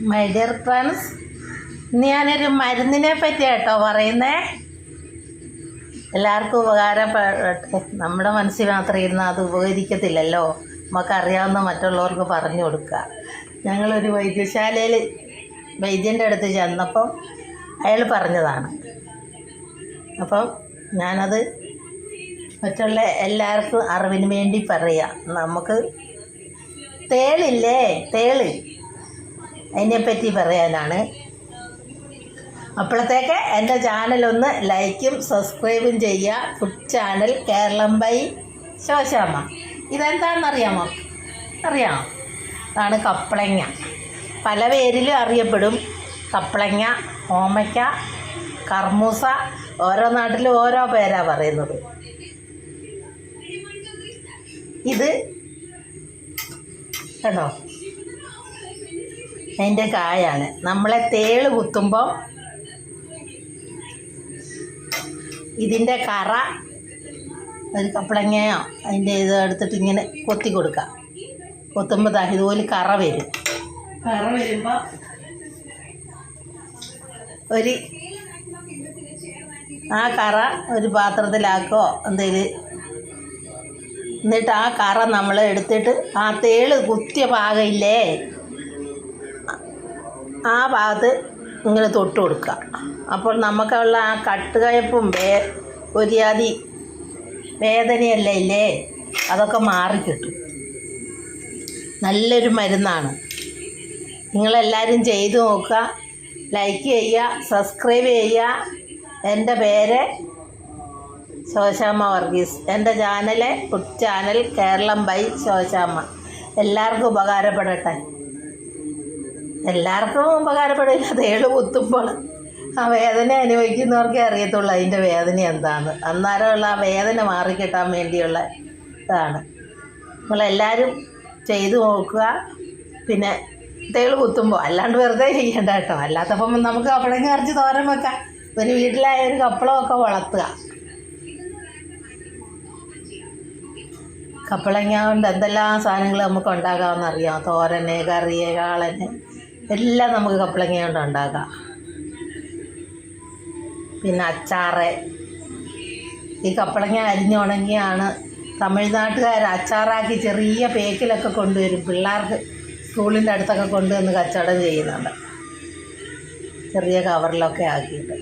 My dear friends ഇന്ന് ഞാനൊരു മരുന്നിനെ പറ്റി കേട്ടോ പറയുന്നേ. എല്ലാവർക്കും ഉപകാരപ്പെടട്ടെ നമ്മുടെ മനസ്സിൽ മാത്രം ഇരുന്ന് അത് ഉപകരിക്കത്തില്ലല്ലോ. നമുക്കറിയാവുന്ന മറ്റുള്ളവർക്ക് പറഞ്ഞു കൊടുക്കുക. ഞങ്ങളൊരു വൈദ്യശാലയിൽ വൈദ്യന്റെ അടുത്ത് ചെന്നപ്പം അയാൾ പറഞ്ഞതാണ്. അപ്പം ഞാനത് മറ്റുള്ള എല്ലാവർക്കും അറിവിന് വേണ്ടി പറയാം. നമുക്ക് തേളില്ലേ? തേൾ. അതിനെപ്പറ്റി പറയാനാണ്. അപ്പോഴത്തേക്ക് എന്റെ ചാനലൊന്ന് ലൈക്കും സബ്സ്ക്രൈബും ചെയ്യുക. Food channel Keralam by Shoshamma. ഇതെന്താണെന്നറിയാമോ? അറിയാമോ അതാണ് കപ്പളങ്ങ പല പേരിലും അറിയപ്പെടും. കപ്പളങ്ങ ഓമയ്ക്ക കർമൂസ ഓരോ നാട്ടിലും ഓരോ പേരാണ് പറയുന്നത്. ഇത് കണ്ടോ അതിന്റെ കായാണ്. നമ്മളെ തേൾ കുത്തുമ്പോൾ ഇതിന്റെ കറ ഒരു കപ്പളങ്ങയോ അതിന്റെ ഇത് എടുത്തിട്ട് ഇങ്ങനെ കൊത്തി കൊടുക്കുക. കൊത്തുമ്പോൾ ദാ ഇതുപോലെ കറ വരും. കറ വരുമ്പോൾ ഒരു ആ കറ ഒരു പാത്രത്തിലാക്കോ എന്തെങ്കിലും എന്നിട്ട് ആ കറ നമ്മൾ എടുത്തിട്ട് ആ തേൾ കുത്തിയ ഭാഗമില്ലേ ആ ഭാഗത്ത് ഇങ്ങനെ തൊട്ട് കൊടുക്കുക. അപ്പോൾ നമുക്കുള്ള ആ കട്ടുകയപ്പും വേ ഒരിയാതി വേദനയല്ല ഇല്ലേ? അതൊക്കെ മാറിക്കിട്ടും നല്ലൊരു മരുന്നാണ്. നിങ്ങളെല്ലാവരും ചെയ്തു നോക്കുക. ലൈക്ക് ചെയ്യുക സബ്സ്ക്രൈബ് ചെയ്യുക. എന്റെ പേര് ശോശാമ്മ വർഗീസ്. എന്റെ channel food channel Keralam by Shoshamma. എല്ലാവർക്കും ഉപകാരപ്പെടട്ടെ. എല്ലാവർക്കും ഉപകാരപ്പെടില്ല തേൾ കുത്തുമ്പോൾ ആ വേദന അനുഭവിക്കുന്നവർക്കേ അറിയത്തുള്ളൂ അതിന്റെ വേദന എന്താണ് അന്നേരമുള്ള ആ വേദന മാറിക്കിട്ടാൻ വേണ്ടിയുള്ള ഇതാണ്. നമ്മളെല്ലാവരും ചെയ്തു നോക്കുക. പിന്നെ തേൾ കുത്തുമ്പോൾ അല്ലാണ്ട് വെറുതെ ചെയ്യേണ്ട കേട്ടോ. അല്ലാത്തപ്പം നമുക്ക് കപ്പളങ്ങ കറിച്ച് തോരൻ വെക്കാം. ഒരു വീട്ടിലായ ഒരു കപ്പളമൊക്കെ വളർത്തുക. കപ്പളങ്ങ കൊണ്ട് എന്തെല്ലാം സാധനങ്ങൾ നമുക്ക് ഉണ്ടാകാമെന്നറിയാം തോരന് കറിയെ കാളന്. എല്ലാം നമുക്ക് കപ്പളങ്ങ കൊണ്ട് ഉണ്ടാക്കാം. പിന്നെ അച്ചാറ്. ഈ കപ്പളങ്ങ അരിഞ്ഞുണങ്ങിയാണ് തമിഴ്നാട്ടുകാർ അച്ചാറാക്കി ചെറിയ പേക്കിലൊക്കെ കൊണ്ടുവരും. പിള്ളേർക്ക് സ്കൂളിന്റെ അടുത്തൊക്കെ കൊണ്ടുവന്ന് കച്ചവടം ചെയ്യുന്നുണ്ട്. ചെറിയ കവറിലൊക്കെ ആക്കിയിട്ട്.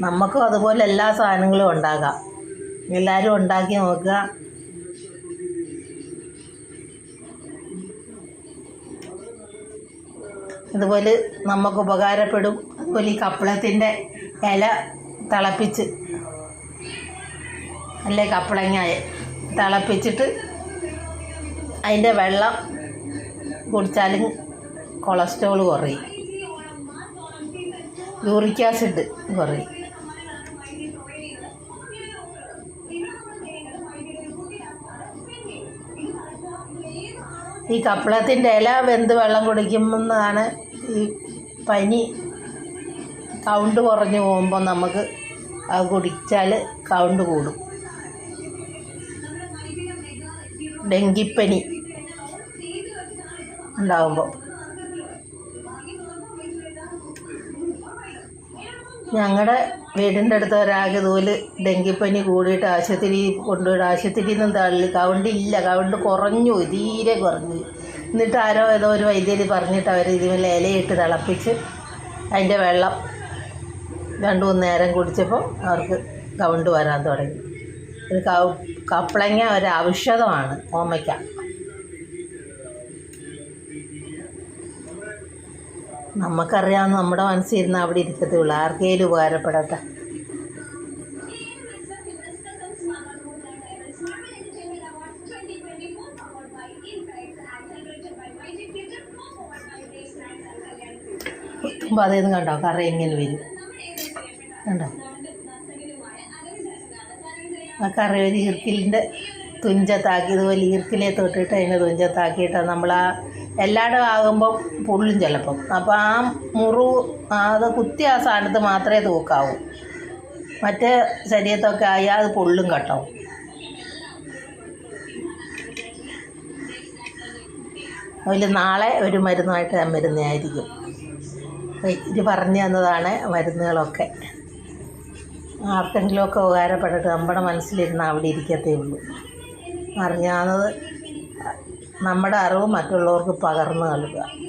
നമുക്കും അതുപോലെ എല്ലാ സാധനങ്ങളും ഉണ്ടാക്കാം. എല്ലാവരും ഉണ്ടാക്കി നോക്കുക. അതുപോലെ നമുക്ക് ഉപകാരപ്പെടും. അതുപോലെ ഈ കപ്പളത്തിന്റെ ഇല തിളപ്പിച്ച് അല്ലേ കപ്പളങ്ങായ തിളപ്പിച്ചിട്ട് അതിന്റെ വെള്ളം കുടിച്ചാലും കൊളസ്ട്രോൾ കുറയും. യൂറിക് ആസിഡ് കുറയും. ഈ കപ്പളത്തിന്റെ ഇല വെന്ത് വെള്ളം കുടിക്കുമ്പോഴാണ് പനി കൗണ്ട് കുറഞ്ഞു പോകുമ്പോൾ നമുക്ക് അത് കുടിച്ചാൽ കൗണ്ട് കൂടും. ഡെങ്കിപ്പനി ഉണ്ടാകുമ്പോൾ ഞങ്ങളുടെ വീടിന്റെ അടുത്ത് ഒരാൾക്ക് ഇതുപോലെ ഡെങ്കിപ്പനി കൂടിയിട്ട് ആശുപത്രി കൊണ്ടുപോയിട്ട് ആശുപത്രിയിൽ നിന്ന് തള്ളി. കൗണ്ട് ഇല്ല കൗണ്ട് കുറഞ്ഞു തീരെ കുറഞ്ഞു എന്നിട്ട് ആരോ ഏതോ ഒരു വൈദ്യര് പറഞ്ഞിട്ട് അവർ ഇതിൽ ഇലയിട്ട് തിളപ്പിച്ച് അതിന്റെ വെള്ളം രണ്ട് മൂന്ന് നേരം കുടിച്ചപ്പോൾ അവർക്ക് കൗണ്ട് വരാൻ തുടങ്ങി. ഒരു കൗ കപ്പളങ്ങ ഒരു ഔഷധമാണ് ഓമയ്ക്ക. നമുക്കറിയാവുന്ന നമ്മുടെ മനസ്സിരുന്ന് അവിടെ ഇരിക്കത്തുള്ളൂ. ആർക്കേലും ഉപകാരപ്പെടട്ടെ. കുത്തുമ്പോൾ അതേന്ന് കണ്ടോ? കറ ഇങ്ങനെ വരും. കണ്ടോ? ആ കറ ഒരു ഈർക്കിലിന്റെ തുഞ്ചത്താക്കി ഇതുപോലെ ഈർക്കിലെ തൊട്ടിട്ട് അതിനെ തുഞ്ചത്താക്കിയിട്ട് നമ്മൾ ആ എല്ലായിടും ആകുമ്പം പുള്ളും ചിലപ്പം. അപ്പോൾ ആ മുറിവ് ആ അത് കുത്തി ആ സ്ഥാനത്ത് മാത്രമേ തൂക്കാവൂ. മറ്റേ ശരീരത്തൊക്കെ ആയാൽ അത് പൊള്ളും കേട്ടോ അതിൽ നാളെ ഒരു മരുന്നായിട്ട് ഞാൻ വരുന്നതായിരിക്കും. ഇത് പറഞ്ഞു തന്നതാണ് മരുന്നുകളൊക്കെ. ആർക്കെങ്കിലുമൊക്കെ ഉപകാരപ്പെട്ടിട്ട് നമ്മുടെ മനസ്സിലിരുന്ന് അവിടെ ഇരിക്കത്തേ ഉള്ളൂ. അറിഞ്ഞാന്നത് നമ്മുടെ അറിവ് മറ്റുള്ളവർക്ക് പകർന്നു നൽകുക.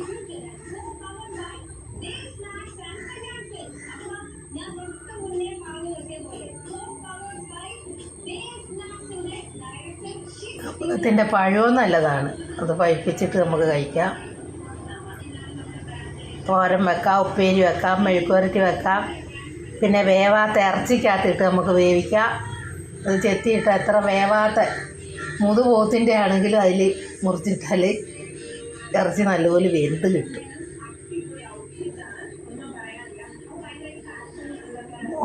കപ്പളത്തിന്റെ പഴവും നല്ലതാണ്. അത് പഴിപ്പിച്ചിട്ട് നമുക്ക് കഴിക്കാം. തോരൻ വെക്കാം ഉപ്പേരി വെക്കാം മെഴുക്കുവരട്ടി വെക്കാം. പിന്നെ വേവാത്ത ഇറച്ചിക്കകത്തിട്ട് നമുക്ക് വേവിക്കാം. അത് ചെത്തിയിട്ട് എത്ര വേവാത്ത മുതു പോത്തിന്റെ ആണെങ്കിലും അതിൽ മുറിച്ചിട്ടാൽ ഇറച്ചി നല്ലപോലെ വെന്ത് കിട്ടും.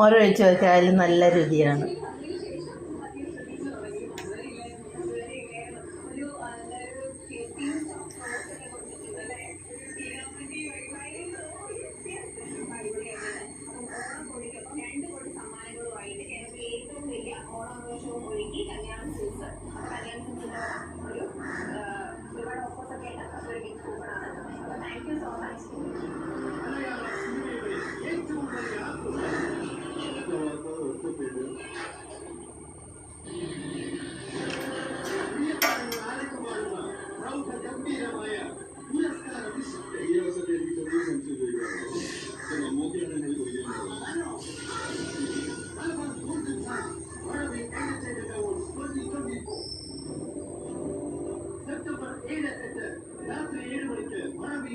ഓരൊഴിച്ച് വെച്ചാലും നല്ല രുചിയാണ്.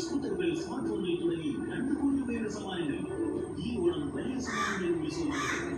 സ്കൂട്ടറുകൾ സ്മാർട്ട് ഫോണുകൾ തുടങ്ങി രണ്ട് കോടി രൂപയുടെ സമ്മാനങ്ങൾ ഈ ഓണം വലിയ സമ്മാനങ്ങൾ ഉത്സവമാണ്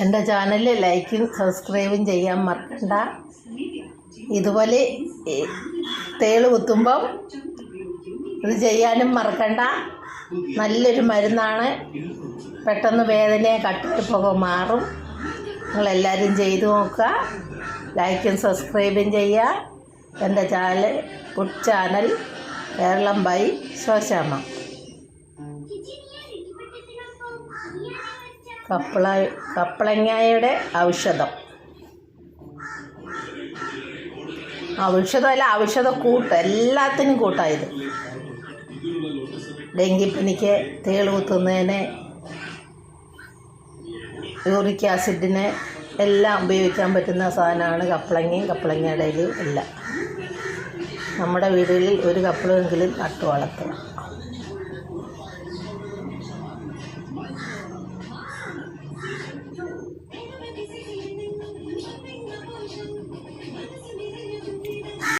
എന്റെ ചാനൽ ലൈക്കും സബ്സ്ക്രൈബും ചെയ്യാൻ മറക്കണ്ട. ഇതുപോലെ തേൾ കുത്തുമ്പം ഇത് ചെയ്യാനും മറക്കണ്ട. നല്ലൊരു മരുന്നാണ്. പെട്ടെന്ന് വേദനയെ കട്ടിട്ടിപ്പൊക്കെ മാറും. നിങ്ങളെല്ലാവരും ചെയ്തു നോക്കുക. ലൈക്കും സബ്സ്ക്രൈബും ചെയ്യുക. എന്റെ channel food channel Keralam by Shoshamma. കപ്പള കപ്പളങ്ങയുടെ ഔഷധം. ഔഷധമല്ല ഔഷധ കൂട്ട് എല്ലാത്തിനും കൂട്ടായത്. ഡെങ്കിപ്പനിക്ക് തേൾ കുത്തുന്നതിന് യൂറിക് ആസിഡിന് എല്ലാം ഉപയോഗിക്കാൻ പറ്റുന്ന സാധനമാണ് കപ്പളങ്ങയും കപ്പളങ്ങയുടെ ഇലയും എല്ലാം നമ്മുടെ വീടുകളിൽ ഒരു കപ്പളമെങ്കിലും നട്ടു വളർത്തുക